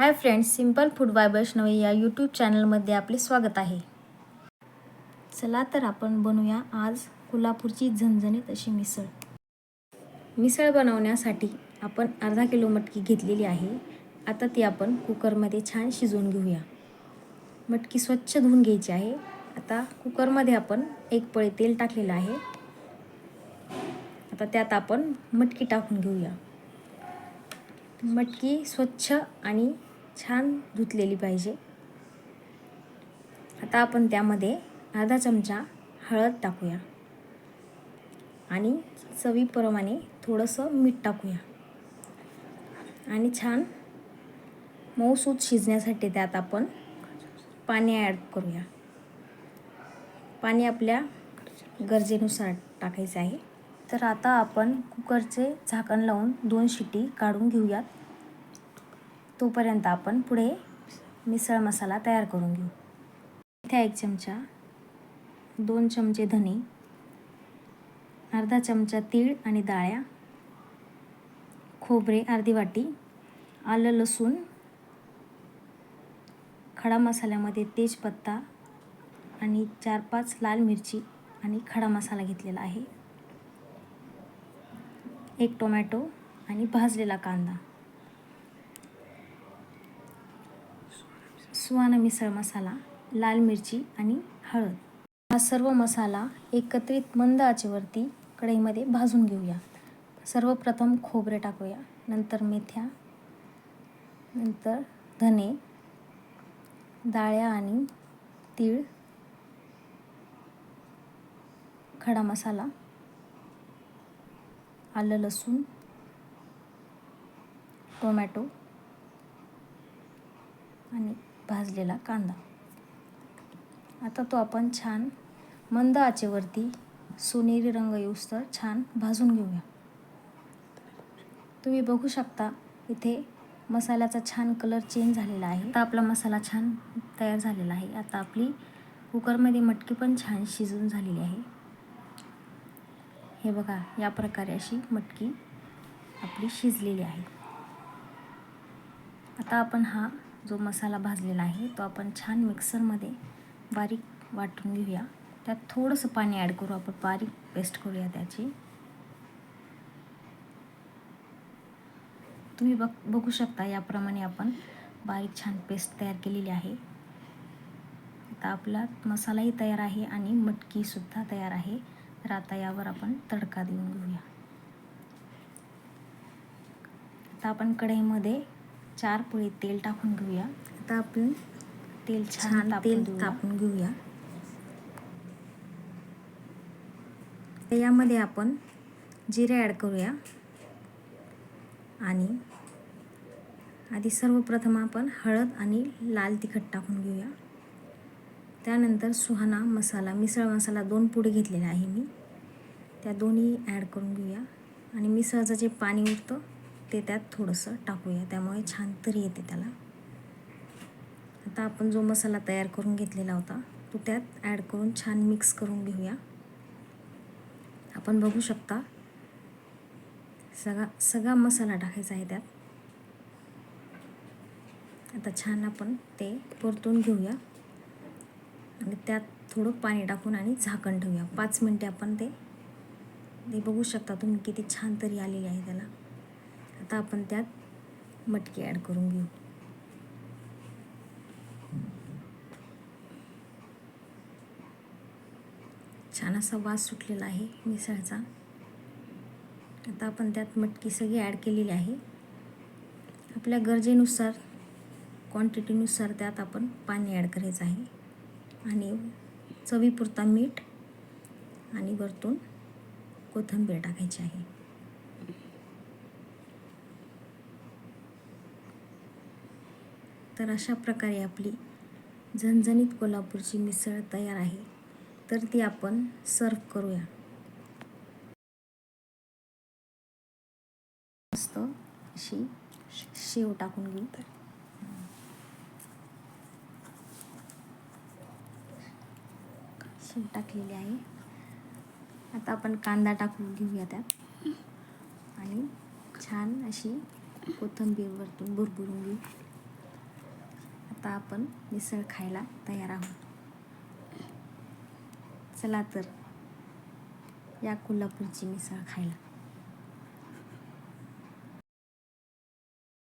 Hi friends simple food by Vaishnavi या YouTube चॅनलमध्ये आपले स्वागत आहे. चला तर आपण बनवूया आज कोल्हापूरची झणझणीत अशी मिसळ. मिसळ बनवण्यासाठी आपण अर्धा किलो मटकी घेतलेली आहे. आता ती आपण कुकरमध्ये छान शिजवून घेऊया. मटकी स्वच्छ धुवून घ्यायची आहे. आता कुकरमध्ये आपण एक पळी तेल टाकलेलं आहे. आता त्यात आपण मटकी टाकून घेऊया. मटकी स्वच्छ आणि छान धुतलेली पाहिजे. आता आपण त्यामध्ये अर्धा चमचा हळद टाकूया. आणि चवीप्रमाणे थोडंसं मीठ टाकूया. आणि छान मऊसूत शिजण्यासाठी त्यात आपण पाणी ॲड करूया. पाणी आपल्या गरजेनुसार टाकायचं आहे. तर आता आपण कुकरचे झाकण लावून दोन शिटी काढून घेऊयात. तोपर्यंत आपण पुढे मिसळ मसाला तयार करून घेऊ. इथे एक चमचा दोन चमचे धने अर्धा चमचा तीळ आणि डाळ्या खोबरे अर्धी वाटी आलं लसूण खडा मसाल्यामध्ये तेजपत्ता आणि चार पाच लाल मिरची आणि खडा मसाला घेतलेला आहे. एक टोमॅटो आणि भाजलेला कांदा. सुहाना मिसळ मसाला लाल मिरची आणि हळद. हा सर्व मसाला एकत्रित मंद आचेवरती कढईमध्ये भाजून घेऊया. सर्वप्रथम खोबरे टाकूया. नंतर मेथ्या नंतर धने डाळ्या आणि तीळ खडा मसाला आलं लसूण टोमॅटो आणि भाजलेला कांदा. आता तो आपण छान मंद आचेवरती सोनेरी रंग येऊस्तर छान भाजून घेऊया. तुम्ही बघू शकता इथे मसाल्याचा छान कलर चेंज झालेला आहे. आता आपला मसाला छान तयार झालेला आहे. आता आपली कुकरमध्ये मटकी पण छान शिजून झालेली आहे. हे बघा या प्रकारे अशी मटकी आपली शिजलेली आहे. आता आपण हा जो मसाला भाजलेला आहे तो आपण छान मिक्सरमध्ये बारीक वाटून घेऊया. त्यात थोडंसं पाणी ॲड करू आपण बारीक पेस्ट करूया त्याची. तुम्ही बघ बघू शकता याप्रमाणे आपण बारीक छान पेस्ट तयार केलेली आहे. आता आपला मसालाही तयार आहे आणि मटकीसुद्धा तयार आहे. तर आता यावर आपण तडका देऊन घेऊया. आता आपण कढईमध्ये चार पोळी तेल टाकून घेऊया. आता आपण तेल छान तेल तापून घेऊया. यामध्ये आपण जिरे ॲड करूया. आणि आधी सर्वप्रथम आपण हळद आणि लाल तिखट टाकून घेऊया. त्यानंतर सुहाना मसाला मिसळ मसाला दोन पुढे घेतलेला आहे मी. त्या दोन्ही ॲड करून घेऊया. आणि मिसळचं जे पाणी उरतं ते त्यात थोडंसं टाकूया. त्यामुळे छान तरी येते त्याला. आता आपण जो मसाला तयार करून घेतलेला होता तो त्यात ॲड करून छान मिक्स करून घेऊया. आपण बघू शकता सगळा सगळा मसाला टाकायचा आहे त्यात. आता छान आपण ते परतून घेऊया. आणि त्यात थोडं पाणी टाकून आणि झाकण ठेवूया. पाच मिनटे आपण ते ते बघू शकता तुम्ही किती छान तरी आलेली आहे त्याला. आता आपण त्यात मटकी ॲड करून घेऊ. छान असा वास सुटलेला आहे मिसळचा. आता आपण त्यात मटकी सगळी ॲड केलेली आहे. आपल्या गरजेनुसार क्वांटिटीनुसार त्यात आपण पाणी ॲड करायचं आहे. आणि चवीपुरता मीठ आणि वरतून कोथिंबीर टाकायची आहे. तर अशा प्रकारे आपली झणझणीत कोल्हापूरची मिसळ तयार आहे. तर ती आपण सर्व करूया. मस्त अशी शेव टाकून घेऊ. शेव टाकलेली आहे. आता आपण कांदा टाकून घेऊया त्यात. आणि छान अशी कोथंबीर वरतून भुरभुरून घेऊ. आता आपण मिसळ खायला तयार आहोत. चला तर या कोल्हापूरची मिसळ खायला.